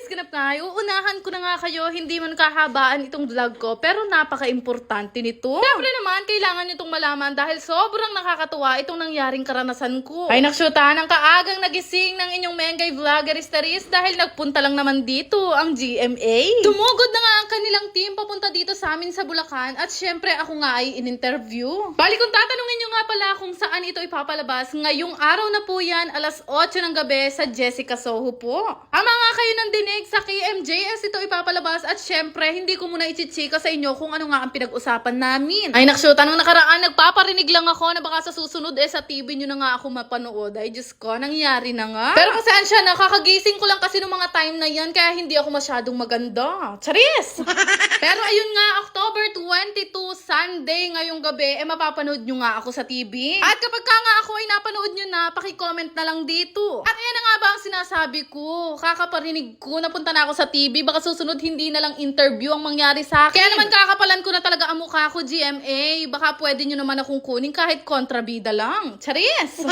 guys, ganap nga. Uunahan ko na nga kayo, hindi man kahabaan itong vlog ko, pero napaka-importante nito. Siyempre naman, kailangan nyo itong malaman dahil sobrang nakakatuwa itong nangyaring karanasan ko. Ay naksyutan ang kaagang nagising ng inyong Mengay Vloggeries dahil nagpunta lang naman dito ang GMA. Tumugod na nga ang kanilang team papunta dito sa amin sa Bulacan at syempre ako nga ay in-interview. Bali kung tatanungin nyo nga pala kung saan ito ipapalabas, ngayong araw na po yan, alas 8 ng gabi sa Jessica Soho po. Ang mga kayo ng dinig sa KMJS ito ipapalabas at syempre hindi ko muna ichichika sa inyo kung ano nga ang pinag-usapan namin. Ay naksyo, tanong nakaraan, nagpaparinig lang ako na baka sa susunod eh sa TV nyo na nga ako mapanood. Ay Diyos ko, nangyari na nga. Pero pasensya siya, nakakagising ko lang kasi nung mga time na yan kaya hindi ako masyadong maganda. Charis! Pero ayun nga, October 22, Sunday ngayong gabi, eh mapapanood nyo nga ako sa TV. At kapag ka nga ako ay napanood nyo na, pakicomment na lang dito. At yan na nga ba ang sinasabi ko? Kakaparinig ko, napunta na ako sa TV, baka susunod hindi na lang interview ang mangyari sa akin. Kaya naman kakapalan ko na talaga ang mukha ko, GMA. Baka pwede nyo naman akong kunin kahit kontrabida lang. Charis!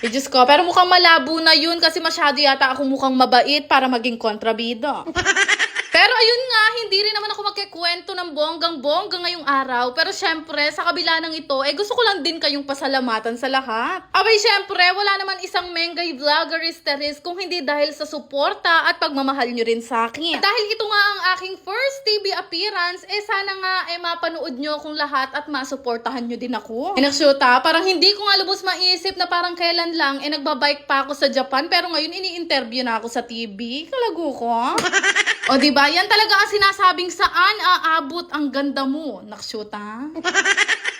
Eh, Diyos ko, pero mukhang malabo na yun kasi masyado yata ako mukhang mabait para maging kontrabida. Pero ayun nga, hindi rin naman ako magkikwento ng bonggang-bongga ngayong araw. Pero syempre, sa kabila ng ito, eh gusto ko lang din kayong pasalamatan sa lahat. Abay syempre, wala naman isang Mengay Vloggeries kung hindi dahil sa suporta at pagmamahal nyo rin sa akin. At dahil ito nga ang aking first TV appearance, eh sana nga eh mapanood nyo akong lahat at masuportahan nyo din ako. Eh naksyuta, parang hindi ko nga lubos maisip na parang kailan lang eh nagbabike pa ako sa Japan pero ngayon ini-interview na ako sa TV. Kalago ko. O di ba? Yan talaga ang sinasabing saan aabot ang ganda mo. Naksyuta.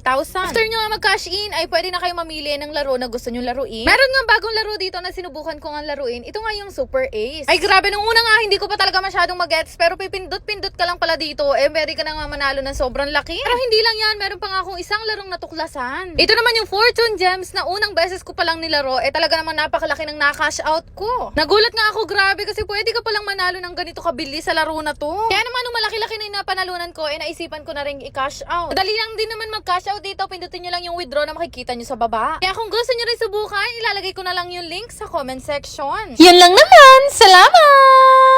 50,000. After nyo nga mag-cash in, ay pwede na kayo mamili ng laro na gusto nyo laruin. Meron nga bagong laro dito na sinubukan ko nga laruin. Ito nga yung Super Ace. Ay grabe, nung una nga hindi ko pa talaga masyadong mag-gets. Pero pipindot-pindot ka lang pala dito. Eh, pwede ka na nga manalo ng sobrang laki. Pero hindi lang yan, meron pa nga akong isang larong natuklasan. Ito naman yung Fortune Gems na unang beses ko palang nilaro. Eh talaga naman napakalaki ng na-cash out ko. Nagulat nga ako, grabe, kasi pwede ka palang manalo ng ganito kabili sa laro na to. Kaya naman nung malaki-laki na yung napanalunan ko, eh naisipan ko na rin i-cash out. Madali lang din naman mag-cash out dito. Pindutin nyo lang yung withdraw na makikita nyo sa baba. Kaya kung gusto nyo rin subukan, ilalagay ko na lang yung link sa comment section. Yan lang naman. Salamat